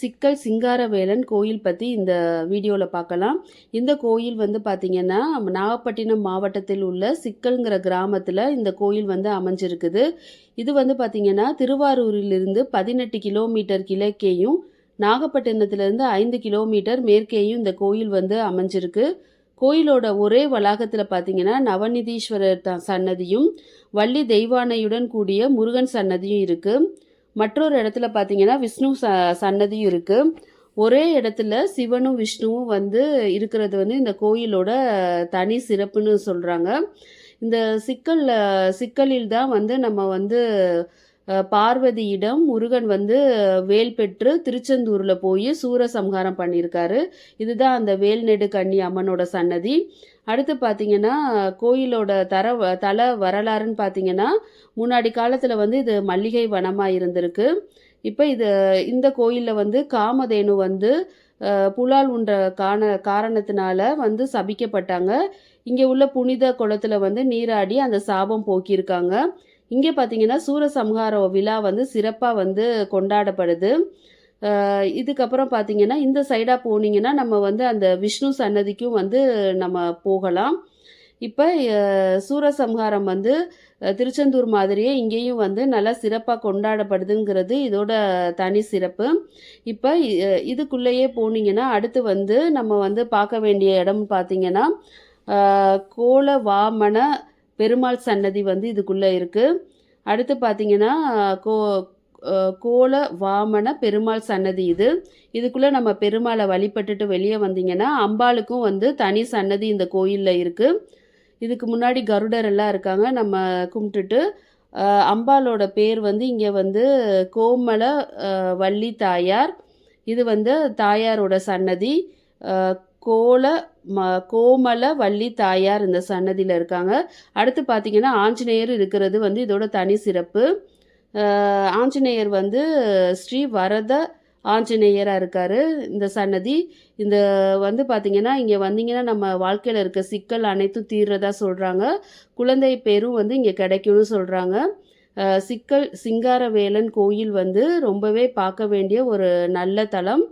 சிக்கல் சிங்காரவேலன் கோயில் பற்றி இந்த வீடியோவில் பார்க்கலாம் இந்த கோயில் வந்து பார்த்திங்கன்னா நாகப்பட்டினம் மாவட்டத்தில் உள்ள சிக்கல்ங்கிற கிராமத்தில் இந்த கோயில் வந்து அமைஞ்சிருக்குது. இது வந்து பார்த்திங்கன்னா திருவாரூரிலிருந்து பதினெட்டு கிலோமீட்டர் கிழக்கேயும் நாகப்பட்டினத்திலேருந்து ஐந்து கிலோமீட்டர் மேற்கேயும் இந்த கோயில் வந்து அமைஞ்சிருக்கு. கோயிலோட ஒரே வளாகத்தில் பார்த்தீங்கன்னா நவநிதீஸ்வரர் சன்னதியும் வள்ளி தெய்வானையுடன் கூடிய முருகன் சன்னதியும் இருக்குது மற்றொரு இடத்துல பார்த்தீங்கன்னா விஷ்ணு ச சன்னதியும் இருக்குது ஒரே இடத்துல சிவனும் விஷ்ணுவும் வந்து இருக்கிறது வந்து இந்த கோயிலோட தனி சிறப்புன்னு சொல்கிறாங்க இந்த சிக்கலில் சிக்கலில் தான் வந்து நம்ம வந்து பார்வதியிடம் முருகன் வந்து வேல் பெற்று திருச்செந்தூரில் போய் சூரசம்ஹாரம் பண்ணியிருக்காரு. இதுதான் அந்த வேல்நெடு கன்னி அம்மனோட சன்னதி. அடுத்து பார்த்தீங்கன்னா கோயிலோட தர தல வரலாறுன்னு பார்த்தீங்கன்னா முன்னாடி காலத்தில் வந்து இது மல்லிகை வனமாக இருந்திருக்கு. இப்போ இது இந்த கோயிலில் வந்து காமதேனு வந்து புலால் உண்ட காண காரணத்தினால வந்து சபிக்கப்பட்டாங்க. இங்கே உள்ள புனித குளத்தில் வந்து நீராடி அந்த சாபம் போக்கியிருக்காங்க. இங்கே பார்த்தீங்கன்னா சூரசம்ஹார விழா வந்து சிறப்பாக வந்து கொண்டாடப்படுது. இதுக்கப்புறம் பார்த்தீங்கன்னா இந்த சைடாக போனீங்கன்னா நம்ம வந்து அந்த விஷ்ணு சன்னதிக்கும் வந்து நம்ம போகலாம். இப்போ சூரசம்ஹாரம் வந்து திருச்செந்தூர் மாதிரியே இங்கேயும் வந்து நல்லா சிறப்பாக கொண்டாடப்படுதுங்கிறது இதோட தனி சிறப்பு. இப்போ இதுக்குள்ளேயே போனீங்கன்னா அடுத்து வந்து நம்ம வந்து பார்க்க வேண்டிய இடம் பார்த்தீங்கன்னா கோல வாமன பெருமாள் சன்னதி வந்து இதுக்குள்ளே இருக்குது அடுத்து பார்த்தீங்கன்னா கோ கோல வாமன பெருமாள் சன்னதி இது. இதுக்குள்ளே நம்ம பெருமாளை வழிபட்டுட்டு வெளியே வந்தீங்கன்னா அம்பாளுக்கும் வந்து தனி சன்னதி இந்த கோயிலில் இருக்குது இதுக்கு முன்னாடி கருடர் எல்லாம் இருக்காங்க நம்ம கும்பிட்டுட்டு. அம்பாலோட அம்பாளோட பேர் வந்து இங்கே வந்து கோமல வள்ளி தாயார். இது வந்து தாயாரோட சன்னதி. கோல ம கோமல வள்ளி தாயார் இந்த சன்னதியில் இருக்காங்க. அடுத்து பார்த்தீங்கன்னா ஆஞ்சநேயர் இருக்கிறது வந்து இதோட தனி சிறப்பு. ஆஞ்சநேயர் வந்து ஸ்ரீ வரத ஆஞ்சநேயராக இருக்கார் இந்த சன்னதி. இந்த வந்து பார்த்திங்கன்னா இங்கே வந்தீங்கன்னா நம்ம வாழ்க்கையில் இருக்க சிக்கல் அனைத்தும் தீர்றதா சொல்கிறாங்க குழந்தை பேரும் வந்து இங்கே கிடைக்கும்னு சொல்கிறாங்க சிக்கல் சிங்காரவேலன் கோயில் வந்து ரொம்பவே பார்க்க வேண்டிய ஒரு நல்ல தலம்.